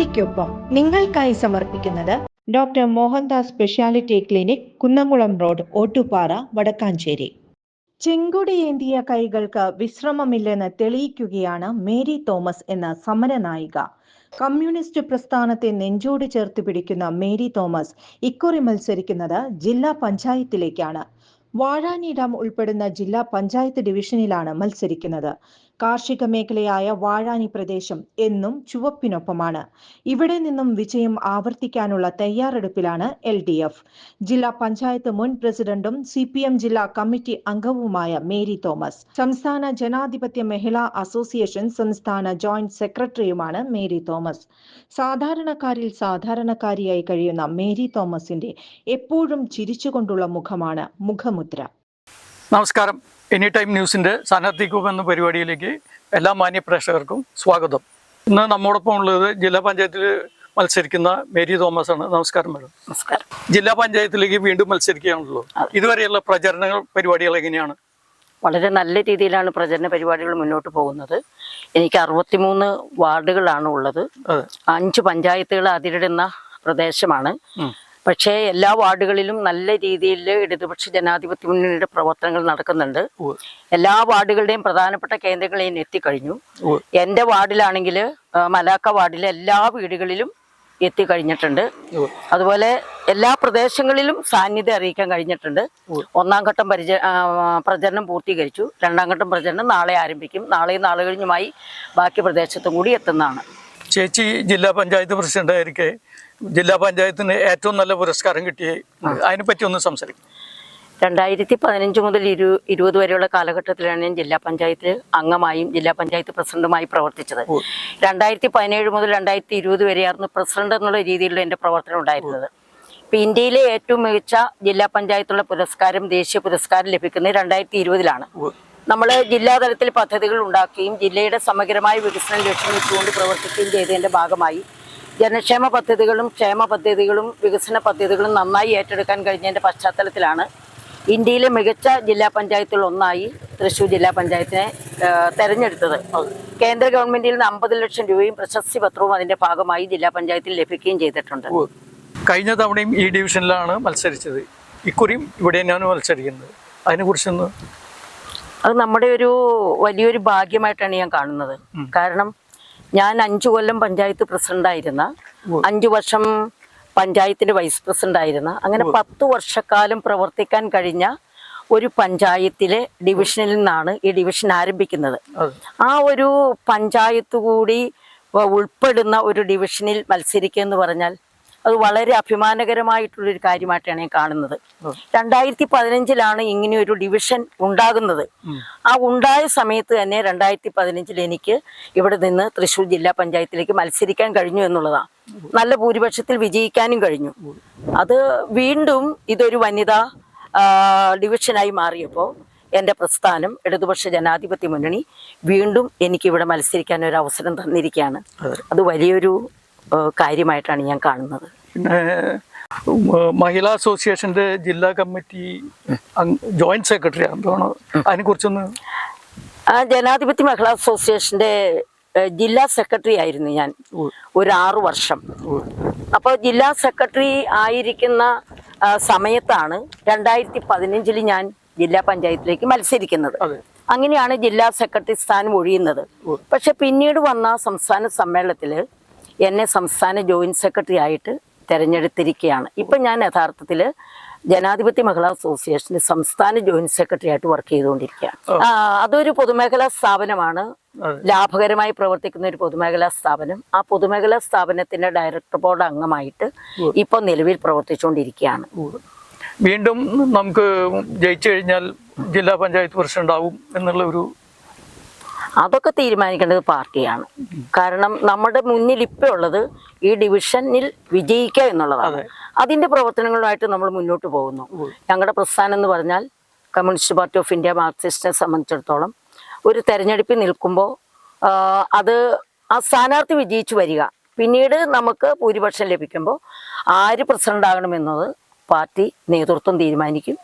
സ്ഥാനാർത്ഥിക്കൊപ്പം നിങ്ങൾക്കായി സമർപ്പിക്കുന്നത് doctor Mohandas speciality clinic Kunnamkulam road Ottupara Vadakkanchery. ചെങ്കുടിയേന്തിയ കൈകൾക്ക് വിശ്രമമില്ലെന്ന് തെളിയിക്കുകയാണ് മേരി തോമസ് എന്ന സമരനായിക. കമ്മ്യൂണിസ്റ്റ് പ്രസ്ഥാനത്തെ നെഞ്ചോട് ചേർത്ത് പിടിക്കുന്ന മേരി തോമസ് ഇക്കുറി മത്സരിക്കുന്നത് ജില്ലാ പഞ്ചായത്തിലേക്കാണ്. വാഴാനി ഡാം ഉൾപ്പെടുന്ന ജില്ലാ പഞ്ചായത്ത് ഡിവിഷനിലാണ് മത്സരിക്കുന്നത്. കാർഷിക മേഖലയായ വാഴാനി പ്രദേശം എന്നും ചുവപ്പിനൊപ്പമാണ്. ഇവിടെ നിന്നും വിജയം ആവർത്തിക്കാനുള്ള തയ്യാറെടുപ്പിലാണ് എൽ ഡി എഫ്. ജില്ലാ പഞ്ചായത്ത് മുൻ പ്രസിഡന്റും സി പി എം ജില്ലാ കമ്മിറ്റി അംഗവുമായ മേരി തോമസ്. സംസ്ഥാന ജനാധിപത്യ മഹിളാ അസോസിയേഷൻ സംസ്ഥാന ജോയിന്റ് സെക്രട്ടറിയുമാണ് മേരി തോമസ്. സാധാരണക്കാരിൽ സാധാരണക്കാരിയായി കഴിയുന്ന മേരി തോമസിന്റെ എപ്പോഴും ചിരിച്ചുകൊണ്ടുള്ള മുഖമാണ് മുഖമുദ്ര നമസ്കാരം. എനി ടൈം ന്യൂസിന്റെ സ്ഥാനാർത്ഥിക്കും എന്ന പരിപാടിയിലേക്ക് എല്ലാ മാന്യ പ്രേക്ഷകർക്കും സ്വാഗതം. ഇന്ന് നമ്മോടൊപ്പം ഉള്ളത് ജില്ലാ പഞ്ചായത്തിൽ മത്സരിക്കുന്ന മേരി തോമസ് ആണ് നമസ്കാരം മാഡം. നമസ്കാരം. ജില്ലാ പഞ്ചായത്തിലേക്ക് വീണ്ടും മത്സരിക്കുകയാണല്ലോ. ഇതുവരെയുള്ള പ്രചരണങ്ങൾ പരിപാടികൾ എങ്ങനെയാണ്? വളരെ നല്ല രീതിയിലാണ് പ്രചരണ പരിപാടികൾ മുന്നോട്ട് പോകുന്നത്. എനിക്ക് അറുപത്തിമൂന്ന് വാർഡുകളാണ് ഉള്ളത്. അഞ്ച് പഞ്ചായത്തുകൾ അതിരിടുന്ന പ്രദേശമാണ്. പക്ഷേ എല്ലാ വാർഡുകളിലും നല്ല രീതിയിൽ ഇടതുപക്ഷ ജനാധിപത്യ മുന്നണിയുടെ പ്രവർത്തനങ്ങൾ നടക്കുന്നുണ്ട്. എല്ലാ വാർഡുകളുടെയും പ്രധാനപ്പെട്ട കേന്ദ്രങ്ങളിൽ എത്തിക്കഴിഞ്ഞു. എന്റെ വാർഡിലാണെങ്കിൽ മലാക്ക വാർഡിലെ എല്ലാ വീടുകളിലും എത്തിക്കഴിഞ്ഞിട്ടുണ്ട്. അതുപോലെ എല്ലാ പ്രദേശങ്ങളിലും സാന്നിധ്യം അറിയിക്കാൻ കഴിഞ്ഞിട്ടുണ്ട്. ഒന്നാം ഘട്ടം പരിച പ്രചരണം പൂർത്തീകരിച്ചു. രണ്ടാം ഘട്ടം പ്രചരണം നാളെ ആരംഭിക്കും. നാളെയും നാളെ കഴിഞ്ഞുമായി ബാക്കി പ്രദേശത്തും കൂടി എത്തുന്നതാണ്. ചേച്ചി ജില്ലാ പഞ്ചായത്ത് പ്രസിഡന്റ് ആയിരിക്കെ. ജില്ലാ പഞ്ചായത്തിന് ഏറ്റവും നല്ല പുരസ്കാരം കിട്ടിയ അതിനെപ്പറ്റി ഒന്ന് സംസാരിക്കും. രണ്ടായിരത്തി പതിനഞ്ച് മുതൽ ഇരു ഇരുപത് വരെയുള്ള കാലഘട്ടത്തിലാണ് ഞാൻ ജില്ലാ പഞ്ചായത്ത് അംഗമായും ജില്ലാ പഞ്ചായത്ത് പ്രസിഡന്റുമായി പ്രവർത്തിച്ചത്. രണ്ടായിരത്തി പതിനേഴ് മുതൽ രണ്ടായിരത്തി ഇരുപത് വരെയായിരുന്നു പ്രസിഡന്റ് എന്നുള്ള രീതിയിലുള്ള എന്റെ പ്രവർത്തനം ഉണ്ടായിരുന്നത്. ഇപ്പം ഇന്ത്യയിലെ ഏറ്റവും മികച്ച ജില്ലാ പഞ്ചായത്തുള്ള പുരസ്കാരം ദേശീയ പുരസ്കാരം ലഭിക്കുന്നത് രണ്ടായിരത്തി ഇരുപതിലാണ് നമ്മൾ ജില്ലാതലത്തിൽ പദ്ധതികൾ ഉണ്ടാക്കുകയും ജില്ലയുടെ സമഗ്രമായ വികസനം ലക്ഷ്യം വെച്ചുകൊണ്ട് പ്രവർത്തിക്കുകയും ചെയ്തതിന്റെ ഭാഗമായി ജനക്ഷേമ പദ്ധതികളും ക്ഷേമ പദ്ധതികളും വികസന പദ്ധതികളും നന്നായി ഏറ്റെടുക്കാൻ കഴിഞ്ഞതിന്റെ പശ്ചാത്തലത്തിലാണ് ഇന്ത്യയിലെ മികച്ച ജില്ലാ പഞ്ചായത്തുകൾ ഒന്നായി തൃശ്ശൂർ ജില്ലാ പഞ്ചായത്തിനെ തെരഞ്ഞെടുത്തത്. കേന്ദ്ര ഗവൺമെന്റിൽ നിന്ന് അമ്പത് ലക്ഷം രൂപയും പ്രശസ്തി പത്രവും അതിന്റെ ഭാഗമായി ജില്ലാ പഞ്ചായത്തിൽ ലഭിക്കുകയും ചെയ്തിട്ടുണ്ട്. കഴിഞ്ഞ തവണയും ഈ ഡിവിഷനിലാണ് മത്സരിച്ചത്. ഇക്കുറിയും ഇവിടെ തന്നെയാണ് മത്സരിക്കുന്നത്. അതിനെക്കുറിച്ചൊന്ന് അത് നമ്മുടെ ഒരു വലിയൊരു ഭാഗ്യമായിട്ടാണ് ഞാൻ കാണുന്നത്. കാരണം ഞാൻ അഞ്ചു കൊല്ലം പഞ്ചായത്ത് പ്രസിഡന്റായിരുന്ന അഞ്ചു വർഷം പഞ്ചായത്തിന്റെ വൈസ് പ്രസിഡന്റ് ആയിരുന്ന അങ്ങനെ പത്ത് വർഷക്കാലം പ്രവർത്തിക്കാൻ കഴിഞ്ഞ ഒരു പഞ്ചായത്തിലെ ഡിവിഷനിൽ നിന്നാണ് ഈ ഡിവിഷൻ ആരംഭിക്കുന്നത്. ആ ഒരു പഞ്ചായത്ത് കൂടി ഉൾപ്പെടുന്ന ഒരു ഡിവിഷനിൽ മത്സരിക്കുക എന്ന് പറഞ്ഞാൽ അത് വളരെ അഭിമാനകരമായിട്ടുള്ളൊരു കാര്യമായിട്ടാണ് ഞാൻ കാണുന്നത്. രണ്ടായിരത്തി പതിനഞ്ചിലാണ് ഇങ്ങനെ ഒരു ഡിവിഷൻ ഉണ്ടാകുന്നത് ആ ഉണ്ടായ സമയത്ത് തന്നെ രണ്ടായിരത്തി പതിനഞ്ചിൽ എനിക്ക് ഇവിടെ നിന്ന് തൃശ്ശൂർ ജില്ലാ പഞ്ചായത്തിലേക്ക് മത്സരിക്കാൻ കഴിഞ്ഞു എന്നുള്ളതാണ് നല്ല ഭൂരിപക്ഷത്തിൽ വിജയിക്കാനും കഴിഞ്ഞു. അത് വീണ്ടും ഇതൊരു വനിതാ ഡിവിഷനായി മാറിയപ്പോൾ എന്റെ പ്രസ്ഥാനം ഇടതുപക്ഷ ജനാധിപത്യ മുന്നണി വീണ്ടും എനിക്കിവിടെ മത്സരിക്കാൻ ഒരു അവസരം തന്നിരിക്കുകയാണ്. അത് വലിയൊരു കാര്യമായിട്ടാണ് ഞാൻ കാണുന്നത്. പിന്നെ മഹിളാ അസോസിയേഷന്റെ ജില്ലാ കമ്മിറ്റി ജോയിന്റ് സെക്രട്ടറി എന്താണ് അതിനെക്കുറിച്ചൊന്ന് ആ ജനാധിപത്യ മഹിളാ അസോസിയേഷന്റെ ജില്ലാ സെക്രട്ടറി ആയിരുന്നു ഞാൻ ഒരു ആറു വർഷം. അപ്പോൾ ജില്ലാ സെക്രട്ടറി ആയിരിക്കുന്ന സമയത്താണ് രണ്ടായിരത്തി പതിനഞ്ചിൽ ഞാൻ ജില്ലാ പഞ്ചായത്തിലേക്ക് മത്സരിക്കുന്നത്. അങ്ങനെയാണ് ജില്ലാ സെക്രട്ടറി സ്ഥാനം ഒഴിയുന്നത്. പക്ഷെ പിന്നീട് വന്ന സംസ്ഥാന സമ്മേളനത്തിൽ എന്നെ സംസ്ഥാന ജോയിന്റ് സെക്രട്ടറി ആയിട്ട് തിരഞ്ഞെടുത്തിരിക്കുകയാണ് ഇപ്പം ഞാൻ യഥാർത്ഥത്തിൽ ജനാധിപത്യ മഹിളാ അസോസിയേഷന്റെ സംസ്ഥാന ജോയിന്റ് സെക്രട്ടറി ആയിട്ട് വർക്ക് ചെയ്തുകൊണ്ടിരിക്കുകയാണ്. അതൊരു പൊതുമേഖലാ സ്ഥാപനമാണ്. ലാഭകരമായി പ്രവർത്തിക്കുന്ന ഒരു പൊതുമേഖലാ സ്ഥാപനം. ആ പൊതുമേഖലാ സ്ഥാപനത്തിന്റെ ഡയറക്ടർ ബോർഡ് അംഗമായിട്ട് ഇപ്പൊ നിലവിൽ പ്രവർത്തിച്ചുകൊണ്ടിരിക്കുകയാണ്. വീണ്ടും നമുക്ക് ജയിച്ചു കഴിഞ്ഞാൽ ജില്ലാ പഞ്ചായത്ത് പ്രസിഡന്റ് ആവും എന്നുള്ള ഒരു അതൊക്കെ തീരുമാനിക്കേണ്ടത് പാർട്ടിയാണ്. കാരണം നമ്മുടെ മുന്നിൽ ഇപ്പോൾ ഉള്ളത് ഈ ഡിവിഷനിൽ വിജയിക്കുക എന്നുള്ളതാണ്. അതിന്റെ പ്രവർത്തനങ്ങളുമായിട്ട് നമ്മൾ മുന്നോട്ട് പോകുന്നു. ഞങ്ങളുടെ പ്രസ്ഥാനം എന്ന് പറഞ്ഞാൽ കമ്മ്യൂണിസ്റ്റ് പാർട്ടി ഓഫ് ഇന്ത്യ മാർക്സിസ്റ്റിനെ സംബന്ധിച്ചിടത്തോളം ഒരു തെരഞ്ഞെടുപ്പിൽ നിൽക്കുമ്പോൾ അത് ആ സ്ഥാനാർത്ഥി വിജയിച്ചു വരിക. പിന്നീട് നമുക്ക് ഭൂരിപക്ഷം ലഭിക്കുമ്പോൾ ആര് പ്രസിഡന്റ് ആകണമെന്നത് പാർട്ടി നേതൃത്വം തീരുമാനിക്കും.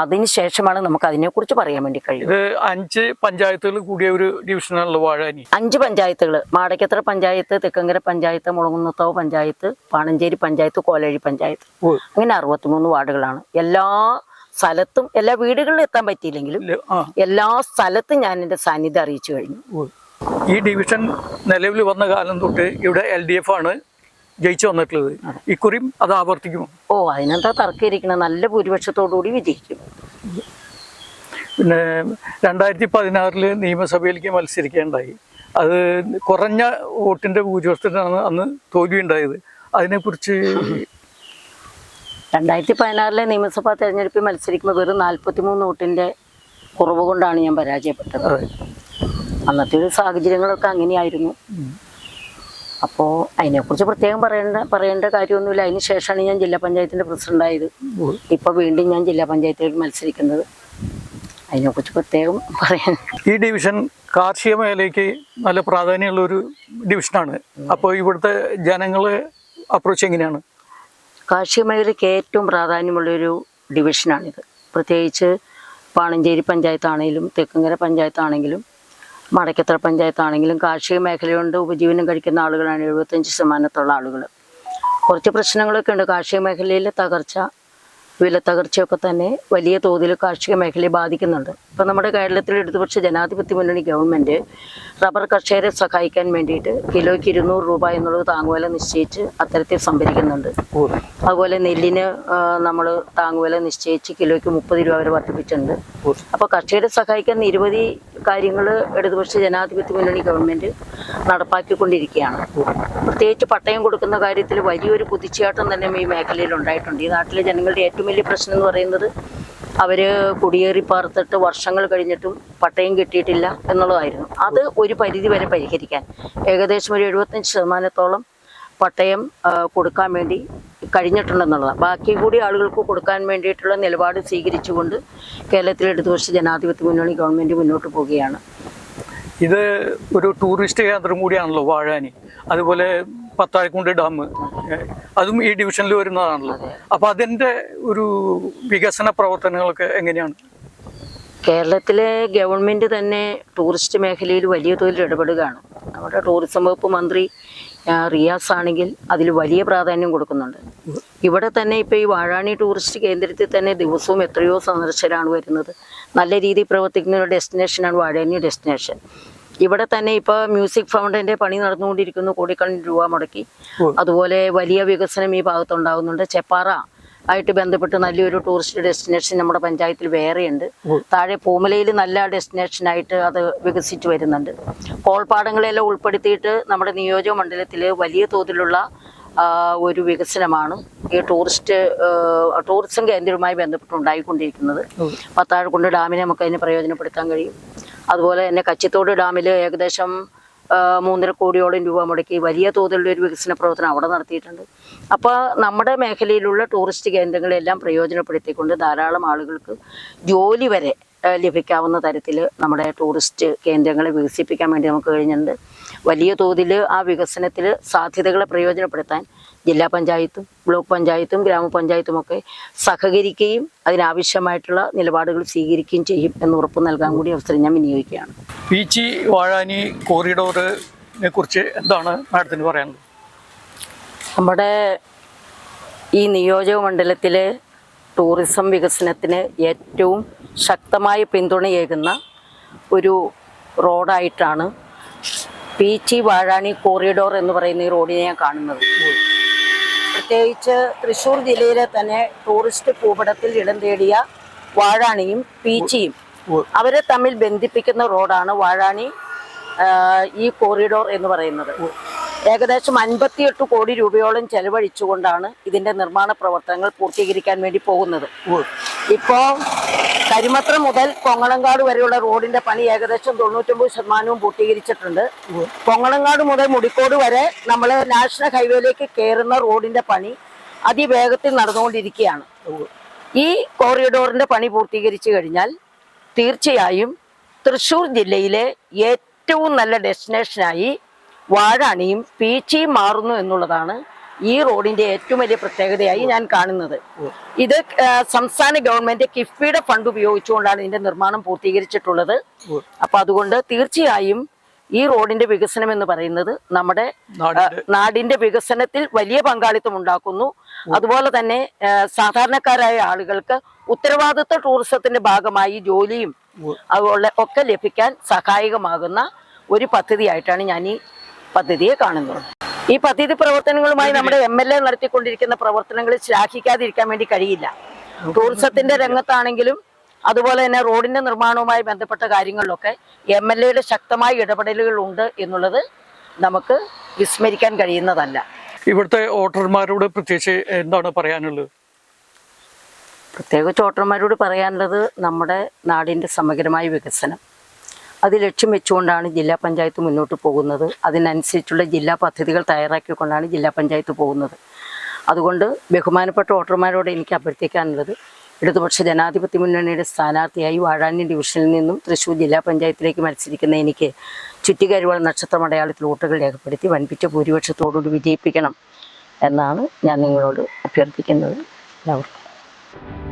അതിന് ശേഷമാണ് നമുക്ക് അതിനെക്കുറിച്ച് പറയാൻ വേണ്ടി കഴിയുന്നത് ഇത് അഞ്ച് പഞ്ചായത്തുകൾ കൂടിയ ഒരു ഡിവിഷനാണല്ലോ വാഴാനി അഞ്ച് പഞ്ചായത്തുകൾ മാടക്കത്ര പഞ്ചായത്ത് തെക്കങ്കര പഞ്ചായത്ത് മുളങ്ങുന്നത്താവ് പഞ്ചായത്ത് പാണഞ്ചേരി പഞ്ചായത്ത് കോലഴി പഞ്ചായത്ത്. അങ്ങനെ അറുപത്തിമൂന്ന് വാർഡുകളാണ്. എല്ലാ സ്ഥലത്തും എല്ലാ വീടുകളിലും എത്താൻ പറ്റിയില്ലെങ്കിലും എല്ലാ സ്ഥലത്തും ഞാൻ എന്റെ സാന്നിധ്യം അറിയിച്ചു കഴിഞ്ഞു. ഈ ഡിവിഷൻ നിലവിൽ വന്ന കാലം തൊട്ട് ഇവിടെ എൽ ഡി എഫ് ആണ്. ജയിച്ചു വന്നിട്ടുള്ളത്. ഇക്കുറിയും അത് ആവർത്തിക്കും ഓ അതിനെന്താ തർക്കം നല്ല ഭൂരിപക്ഷത്തോടുകൂടി വിജയിക്കും പിന്നെ രണ്ടായിരത്തി പതിനാറിൽ നിയമസഭയിലേക്ക് മത്സരിക്കേണ്ടായി. അത് കുറഞ്ഞ വോട്ടിന്റെ ഭൂരിപക്ഷത്തിനാണ് അന്ന് തോൽവി ഉണ്ടായത് അതിനെക്കുറിച്ച് രണ്ടായിരത്തി പതിനാറിലെ നിയമസഭാ തെരഞ്ഞെടുപ്പിൽ മത്സരിക്കുമ്പോൾ വെറും നാൽപ്പത്തിമൂന്ന് വോട്ടിന്റെ കുറവ് കൊണ്ടാണ് ഞാൻ പരാജയപ്പെട്ടത്. അന്നത്തെ ഒരു സാഹചര്യങ്ങളൊക്കെ അങ്ങനെയായിരുന്നു. അപ്പോൾ അതിനെക്കുറിച്ച് പ്രത്യേകം പറയേണ്ട പറയേണ്ട കാര്യമൊന്നുമില്ല. അതിന് ശേഷമാണ് ഞാൻ ജില്ലാ പഞ്ചായത്തിന്റെ പ്രസിഡന്റായത്. ഇപ്പോൾ വീണ്ടും ഞാൻ ജില്ലാ പഞ്ചായത്തിൽ മത്സരിക്കുന്നത്. അതിനെക്കുറിച്ച് പ്രത്യേകം പറയാൻ ഈ ഡിവിഷൻ കാർഷിക മേഖലയ്ക്ക് നല്ല പ്രാധാന്യമുള്ള ഒരു ഡിവിഷനാണ്. അപ്പോൾ ഇവിടുത്തെ ജനങ്ങളെ അപ്രോച്ച് എങ്ങനെയാണ്? കാർഷിക മേഖലയ്ക്ക് ഏറ്റവും പ്രാധാന്യമുള്ളൊരു ഡിവിഷനാണിത്. പ്രത്യേകിച്ച് പാണഞ്ചേരി പഞ്ചായത്താണെങ്കിലും തെക്കുങ്കര പഞ്ചായത്താണെങ്കിലും മടക്കത്തറ പഞ്ചായത്താണെങ്കിലും കാർഷിക മേഖല കൊണ്ട് ഉപജീവനം കഴിക്കുന്ന ആളുകളാണ് എഴുപത്തഞ്ച് ശതമാനത്തുള്ള ആളുകൾ കുറച്ച് പ്രശ്നങ്ങളൊക്കെ ഉണ്ട് കാർഷിക മേഖലയിലെ തകർച്ച വില തകർച്ചയൊക്കെ തന്നെ വലിയ തോതിൽ കാർഷിക മേഖലയെ ബാധിക്കുന്നുണ്ട്. ഇപ്പം നമ്മുടെ കേരളത്തിൽ ഇടതുപക്ഷ ജനാധിപത്യ മുന്നണി ഗവൺമെന്റ് റബ്ബർ കർഷകരെ സഹായിക്കാൻ വേണ്ടിയിട്ട് കിലോയ്ക്ക് ഇരുന്നൂറ് രൂപ എന്നുള്ളത് താങ്ങുവില നിശ്ചയിച്ച് അത്തരത്തിൽ സംഭരിക്കുന്നുണ്ട്. അതുപോലെ നെല്ലിന് നമ്മൾ താങ്ങുവില നിശ്ചയിച്ച് കിലോയ്ക്ക് മുപ്പത് രൂപ വരെ വർദ്ധിപ്പിച്ചിട്ടുണ്ട്. അപ്പോൾ കർഷകരെ സഹായിക്കാൻ നിരവധി കാര്യങ്ങൾ ഇടതുപക്ഷ ജനാധിപത്യ മുന്നണി ഗവൺമെന്റ് നടപ്പാക്കിക്കൊണ്ടിരിക്കുകയാണ്. പ്രത്യേകിച്ച് പട്ടയം കൊടുക്കുന്ന കാര്യത്തിൽ വലിയൊരു കുതിച്ചുചാട്ടം തന്നെ ഈ മേഖലയിൽ ഉണ്ടായിട്ടുണ്ട്. ഈ നാട്ടിലെ ജനങ്ങളുടെ ഏറ്റവും വലിയ പ്രശ്നം എന്ന് പറയുന്നത് അവർ കുടിയേറി പാർത്തിട്ട് വർഷങ്ങൾ കഴിഞ്ഞിട്ടും പട്ടയം കിട്ടിയിട്ടില്ല എന്നുള്ളതായിരുന്നു. അത് ഒരു പരിധി വരെ പരിഹരിക്കാൻ. ഏകദേശം ഒരു എഴുപത്തഞ്ച് ശതമാനത്തോളം പട്ടയം കൊടുക്കാൻ വേണ്ടി കഴിഞ്ഞിട്ടുണ്ടെന്നുള്ളതാണ്. ബാക്കി കൂടി ആളുകൾക്ക് കൊടുക്കാൻ വേണ്ടിയിട്ടുള്ള നിലപാട് സ്വീകരിച്ചുകൊണ്ട് കേരളത്തിലെ ഇടതുപക്ഷ ജനാധിപത്യ മുന്നണി ഗവൺമെന്റ് മുന്നോട്ട് പോവുകയാണ്. ഇത് ഒരു ടൂറിസ്റ്റ് കേന്ദ്രം കൂടിയാണല്ലോ വാഴാനി. അതുപോലെ പത്താഴക്കുണ്ട് ഡാം. അതും ഈ ഡിവിഷനിൽ വരുന്നതാണല്ലോ. അപ്പൊ അതിന്റെ ഒരു വികസന പ്രവർത്തനങ്ങളൊക്കെ എങ്ങനെയാണ്? കേരളത്തിലെ ഗവൺമെന്റ് തന്നെ ടൂറിസ്റ്റ് മേഖലയിൽ വലിയ തോതിൽ ഇടപെടുകയാണ്. നമ്മുടെ ടൂറിസം വകുപ്പ് മന്ത്രി റിയാസ് ആണെങ്കിൽ അതിൽ വലിയ പ്രാധാന്യം കൊടുക്കുന്നുണ്ട്. ഇവിടെ തന്നെ ഇപ്പോൾ ഈ വാഴാണി ടൂറിസ്റ്റ് കേന്ദ്രത്തിൽ തന്നെ ദിവസവും എത്രയോ സന്ദർശകരാണ് വരുന്നത്. നല്ല രീതിയിൽ പ്രവർത്തിക്കുന്ന ഒരു ഡെസ്റ്റിനേഷനാണ് വാഴാണി ഡെസ്റ്റിനേഷൻ. ഇവിടെ തന്നെ ഇപ്പൊ മ്യൂസിക് ഫൗണ്ടിന്റെ പണി നടന്നുകൊണ്ടിരിക്കുന്നു കോടിക്കണക്കിന് രൂപ മുടക്കി. അതുപോലെ വലിയ വികസനം ഈ ഭാഗത്തുണ്ടാകുന്നുണ്ട് ചെപ്പാറ ആയിട്ട് ബന്ധപ്പെട്ട് നല്ലൊരു ടൂറിസ്റ്റ് ഡെസ്റ്റിനേഷൻ നമ്മുടെ പഞ്ചായത്തിൽ വേറെയുണ്ട്. താഴെ പൂമലയിൽ നല്ല ഡെസ്റ്റിനേഷനായിട്ട് അത് വികസിച്ചു വരുന്നുണ്ട്. കോൾപാടങ്ങളെല്ലാം ഉൾപ്പെടുത്തിയിട്ട് നമ്മുടെ നിയോജക മണ്ഡലത്തിൽ വലിയ തോതിലുള്ള ഒരു വികസനമാണ് ഈ ടൂറിസ്റ്റ് ടൂറിസം കേന്ദ്രവുമായി ബന്ധപ്പെട്ട് ഉണ്ടായിക്കൊണ്ടിരിക്കുന്നത്. പത്താഴക്കുണ്ട് ഡാമിനെ നമുക്ക് അതിന് പ്രയോജനപ്പെടുത്താൻ കഴിയും. അതുപോലെ തന്നെ കച്ചിത്തോട് ഡാമിൽ ഏകദേശം മൂന്നര കോടിയോളം രൂപ മുടക്കി വലിയ തോതിലുള്ള ഒരു വികസന പ്രവർത്തനം അവിടെ നടത്തിയിട്ടുണ്ട്. അപ്പോൾ നമ്മുടെ മേഖലയിലുള്ള ടൂറിസ്റ്റ് കേന്ദ്രങ്ങളെല്ലാം പ്രയോജനപ്പെടുത്തിക്കൊണ്ട് ധാരാളം ആളുകൾക്ക് ജോലി വരെ ലഭിക്കാവുന്ന തരത്തിൽ നമ്മുടെ ടൂറിസ്റ്റ് കേന്ദ്രങ്ങളെ വികസിപ്പിക്കാൻ വേണ്ടി നമുക്ക് കഴിഞ്ഞിട്ടുണ്ട്. വലിയ തോതിൽ ആ വികസനത്തിൽ സാധ്യതകളെ പ്രയോജനപ്പെടുത്താൻ ജില്ലാ പഞ്ചായത്തും ബ്ലോക്ക് പഞ്ചായത്തും ഗ്രാമപഞ്ചായത്തും ഒക്കെ സഹകരിക്കുകയും അതിനാവശ്യമായിട്ടുള്ള നിലപാടുകൾ സ്വീകരിക്കുകയും ചെയ്യും എന്ന് ഉറപ്പ് നൽകാൻ കൂടി അവസരം ഞാൻ വിനിയോഗിക്കുകയാണ്. പീച്ചി വാഴാനി കോറിഡോറിനെ കുറിച്ച് എന്താണ് മാഡത്തിന് പറയാനുള്ളത്? നമ്മുടെ ഈ നിയോജക മണ്ഡലത്തിലെ ടൂറിസം വികസനത്തിന് ഏറ്റവും ശക്തമായ പിന്തുണയേകുന്ന ഒരു റോഡായിട്ടാണ് പീച്ചി വാഴാണി കോറിഡോർ എന്ന് പറയുന്ന ഈ റോഡിനെ ഞാൻ കാണുന്നത്. പ്രത്യേകിച്ച് തൃശ്ശൂർ ജില്ലയിലെ തന്നെ ടൂറിസ്റ്റ് ഭൂപടത്തിൽ ഇടം തേടിയ വാഴാണിയും പീച്ചിയും. അവരെ തമ്മിൽ ബന്ധിപ്പിക്കുന്ന റോഡാണ് വാഴാണി ഈ കോറിഡോർ എന്ന് പറയുന്നത്. ഏകദേശം അൻപത്തിയെട്ട് കോടി രൂപയോളം ചെലവഴിച്ചുകൊണ്ടാണ് ഇതിന്റെ നിർമ്മാണ പ്രവർത്തനങ്ങൾ പൂർത്തീകരിക്കാൻ വേണ്ടി പോകുന്നത്. ഇപ്പോ കരിമത്ര മുതൽ കൊങ്ങണങ്കാട് വരെയുള്ള റോഡിന്റെ പണി ഏകദേശം തൊണ്ണൂറ്റൊമ്പത് ശതമാനവും പൂർത്തീകരിച്ചിട്ടുണ്ട്. കൊങ്ങണങ്കാട് മുതൽ മുടിക്കോട് വരെ നമ്മൾ നാഷണൽ ഹൈവേയിലേക്ക് കയറുന്ന റോഡിന്റെ പണി അതിവേഗത്തിൽ നടന്നുകൊണ്ടിരിക്കുകയാണ്. ഈ കോറിഡോറിന്റെ പണി പൂർത്തീകരിച്ചു കഴിഞ്ഞാൽ തീർച്ചയായും തൃശൂർ ജില്ലയിലെ ഏറ്റവും നല്ല ഡെസ്റ്റിനേഷനായി വാഴാണിയും പീച്ചിയും മാറുന്നു എന്നുള്ളതാണ് ഈ റോഡിന്റെ ഏറ്റവും വലിയ പ്രത്യേകതയായി ഞാൻ കാണുന്നത്. ഇത് സംസ്ഥാന ഗവൺമെന്റ് കിഫ്ബിയുടെ ഫണ്ട് ഉപയോഗിച്ചുകൊണ്ടാണ് ഇതിന്റെ നിർമ്മാണം പൂർത്തീകരിച്ചിട്ടുള്ളത്. അപ്പൊ അതുകൊണ്ട് തീർച്ചയായും ഈ റോഡിന്റെ വികസനം എന്ന് പറയുന്നത് നമ്മുടെ നാടിന്റെ- വികസനത്തിൽ വലിയ പങ്കാളിത്തം ഉണ്ടാക്കുന്നു. അതുപോലെ തന്നെ സാധാരണക്കാരായ ആളുകൾക്ക് ഉത്തരവാദിത്വ ടൂറിസത്തിന്റെ ഭാഗമായി ജോലിയും അതുപോലെ ഒക്കെ ലഭിക്കാൻ സഹായകമാകുന്ന ഒരു പദ്ധതിയായിട്ടാണ് ഞാൻ ഈ പദ്ധതിയെ കാണുന്നത്. ഈ പദ്ധതി പ്രവർത്തനങ്ങളുമായി നമ്മുടെ എം എൽ എ നടത്തിക്കൊണ്ടിരിക്കുന്ന പ്രവർത്തനങ്ങൾ ശ്ലാഘിക്കാതിരിക്കാൻ വേണ്ടി കഴിയില്ല. ടൂറിസത്തിന്റെ രംഗത്താണെങ്കിലും അതുപോലെ തന്നെ റോഡിന്റെ നിർമ്മാണവുമായി ബന്ധപ്പെട്ട കാര്യങ്ങളിലൊക്കെ എം എൽ എയുടെ ശക്തമായ ഇടപെടലുകൾ ഉണ്ട് എന്നുള്ളത് നമുക്ക് വിസ്മരിക്കാൻ കഴിയുന്നതല്ല. ഇവിടുത്തെ വോട്ടർമാരോട് പ്രത്യേകിച്ച് എന്താണ് പറയാനുള്ളത്? പ്രത്യേകിച്ച് വോട്ടർമാരോട് പറയാനുള്ളത് നമ്മുടെ നാടിന്റെ സമഗ്രമായ വികസനം. അത് ലക്ഷ്യം വെച്ചുകൊണ്ടാണ് ജില്ലാ പഞ്ചായത്ത് മുന്നോട്ട് പോകുന്നത്. അതിനനുസരിച്ചുള്ള ജില്ലാ പദ്ധതികൾ തയ്യാറാക്കിക്കൊണ്ടാണ് ജില്ലാ പഞ്ചായത്ത് പോകുന്നത്. അതുകൊണ്ട് ബഹുമാനപ്പെട്ട വോട്ടർമാരോട് എനിക്ക് അഭ്യർത്ഥിക്കാനുള്ളത് ഇടതുപക്ഷ ജനാധിപത്യ മുന്നണിയുടെ സ്ഥാനാർത്ഥിയായി വാഴാനി ഡിവിഷനിൽ നിന്നും തൃശ്ശൂർ ജില്ലാ പഞ്ചായത്തിലേക്ക് മത്സരിക്കുന്ന എനിക്ക് ചുറ്റിക്കരുവൾ നക്ഷത്ര അടയാളത്തിൽ വോട്ടുകൾ രേഖപ്പെടുത്തി വൻപിച്ച ഭൂരിപക്ഷത്തോടുകൂടി വിജയിപ്പിക്കണം എന്നാണ് ഞാൻ നിങ്ങളോട് അഭ്യർത്ഥിക്കുന്നത്. എല്ലാവർക്കും.